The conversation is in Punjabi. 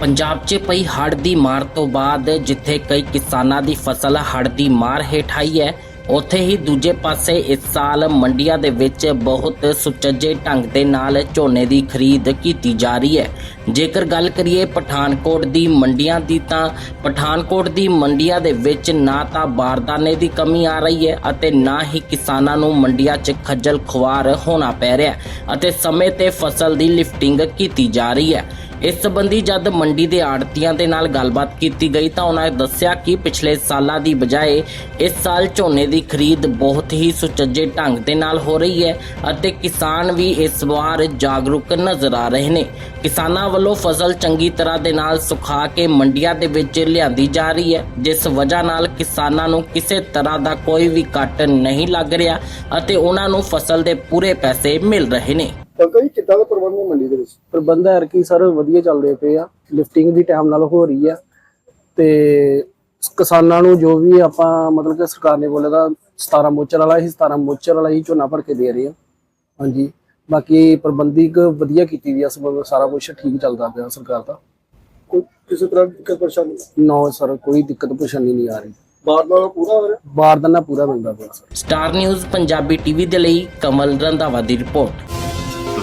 ਪੰਜਾਬ 'ਚ ਪਈ ਹੜ੍ਹ ਦੀ ਮਾਰ ਤੋਂ ਬਾਅਦ ਜਿੱਥੇ ਕਈ ਕਿਸਾਨਾਂ ਦੀ ਫਸਲ ਹੜ੍ਹ ਦੀ ਮਾਰ ਹੇਠ ਆਈ ਹੈ, ਉੱਥੇ ਹੀ ਦੂਜੇ ਪਾਸੇ ਇਸ ਸਾਲ ਮੰਡੀਆਂ ਦੇ ਵਿੱਚ ਬਹੁਤ ਸੁਚੱਜੇ ਢੰਗ ਦੇ ਨਾਲ ਝੋਨੇ ਦੀ ਖਰੀਦ ਕੀਤੀ ਜਾ ਰਹੀ ਹੈ। ਜੇਕਰ ਗੱਲ ਕਰੀਏ ਪਠਾਨਕੋਟ ਦੀ ਮੰਡੀਆਂ ਦੀ ਤਾਂ ਪਠਾਨਕੋਟ ਦੀ ਮੰਡੀਆਂ ਦੇ ਵਿੱਚ ਨਾ ਤਾਂ ਬਾਰਦਾਨੇ ਦੀ ਕਮੀ ਆ ਰਹੀ ਹੈ ਅਤੇ ਨਾ ਹੀ ਕਿਸਾਨਾਂ ਨੂੰ ਮੰਡੀਆਂ 'ਚ ਖੱਜਲ ਖੁਆਰ ਹੋਣਾ ਪੈ ਰਿਹਾ ਅਤੇ ਸਮੇਂ ਤੇ ਫਸਲ ਦੀ ਲਿਫਟਿੰਗ ਕੀਤੀ ਜਾ ਰਹੀ ਹੈ। ਇਸ ਸੰਬੰਧੀ ਜਦ ਮੰਡੀ ਦੇ ਆੜਤੀਆਂ ਦੇ ਨਾਲ ਗੱਲਬਾਤ ਕੀਤੀ ਗਈ ਤਾਂ ਉਹਨਾਂ ਦੱਸਿਆ ਕਿ ਪਿਛਲੇ ਸਾਲਾਂ ਦੀ ਬਜਾਏ ਇਸ ਸਾਲ ਝੋਨੇ ਦੀ ਖਰੀਦ ਬਹੁਤ ਹੀ ਸੁਚੱਜੇ ਢੰਗ ਦੇ ਨਾਲ ਹੋ ਰਹੀ ਹੈ ਅਤੇ ਕਿਸਾਨ ਵੀ ਇਸ ਵਾਰ ਜਾਗਰੂਕ ਨਜ਼ਰ ਆ ਰਹੇ ਨੇ। ਕਿਸਾਨਾਂ ਵੱਲੋਂ ਫਸਲ ਚੰਗੀ ਤਰ੍ਹਾਂ ਦੇ ਨਾਲ ਸੁਖਾ ਕੇ ਮੰਡੀਆਂ ਦੇ ਵਿੱਚ ਲਿਆਂਦੀ ਜਾ ਰਹੀ ਹੈ, ਜਿਸ ਵਜ੍ਹਾ ਨਾਲ ਕਿਸਾਨਾਂ ਨੂੰ ਕਿਸੇ ਤਰ੍ਹਾਂ ਦਾ ਕੋਈ ਵੀ ਕੱਟ ਨਹੀਂ ਲੱਗ ਰਿਹਾ ਅਤੇ ਉਹਨਾਂ ਨੂੰ ਫਸਲ ਦੇ ਪੂਰੇ ਪੈਸੇ ਮਿਲ ਰਹੇ ਨੇ। ਅੰਕਲ ਜੀ ਕਿੱਦਾਂ ਦਾ ਪ੍ਰਬੰਧ ਹੈ ਮੰਡੀ ਦੇ ਵਿੱਚ? ਪ੍ਰਬੰਧ ਹੈ ਕਿ ਸਰ ਵਧੀਆ ਚੱਲਦੇ ਪਏ ਆ ਲਿਫਟਿੰਗ ਵੀ ਟਾਈਮ ਨਾਲ ਹੋ ਰਹੀ ਆ ਤੇ ਕਿਸਾਨਾਂ ਨੂੰ ਜੋ ਵੀ ਆਪਾਂ ਮਤਲਬ ਕਿ ਸਰਕਾਰ ਨੇ ਬੋਲਿਆ ਦਾ 17 ਮੋਚਰ ਵਾਲਾ ਹੀ 17 ਮੋਚਰ ਵਾਲਾ ਹੀ ਝੋਨਾ ਭਰ ਕੇ ਦੇ ਰਹੇ ਆ। ਹਾਂਜੀ ਬਾਕੀ ਪ੍ਰਬੰਧਿਕ ਵਧੀਆ ਕੀਤੀ ਵੀ ਆ ਸਭ ਸਾਰਾ ਕੁਝ ਠੀਕ ਚੱਲਦਾ ਪਿਆ ਸਰਕਾਰ ਦਾ। ਕੋਈ ਕਿਸੇ ਤਰ੍ਹਾਂ ਦੀ ਦਿੱਕਤ ਪਰੇਸ਼ਾਨੀ? ਨੋ ਸਰ ਕੋਈ ਦਿੱਕਤ ਪਰੇਸ਼ਾਨੀ ਨਹੀਂ ਆ ਰਹੀ। ਨਾਲ ਪੂਰਾ ਹੋ ਰਿਹਾ? ਬਾਰਦਾਨਾ ਪੂਰਾ ਮਿਲਦਾ ਪਿਆ। Sir Star News Punjabi TV ਦੇ ਲਈ ਕਮਲ ਰੰਧਾਵਾ ਦੀ ਰਿਪੋਰਟ।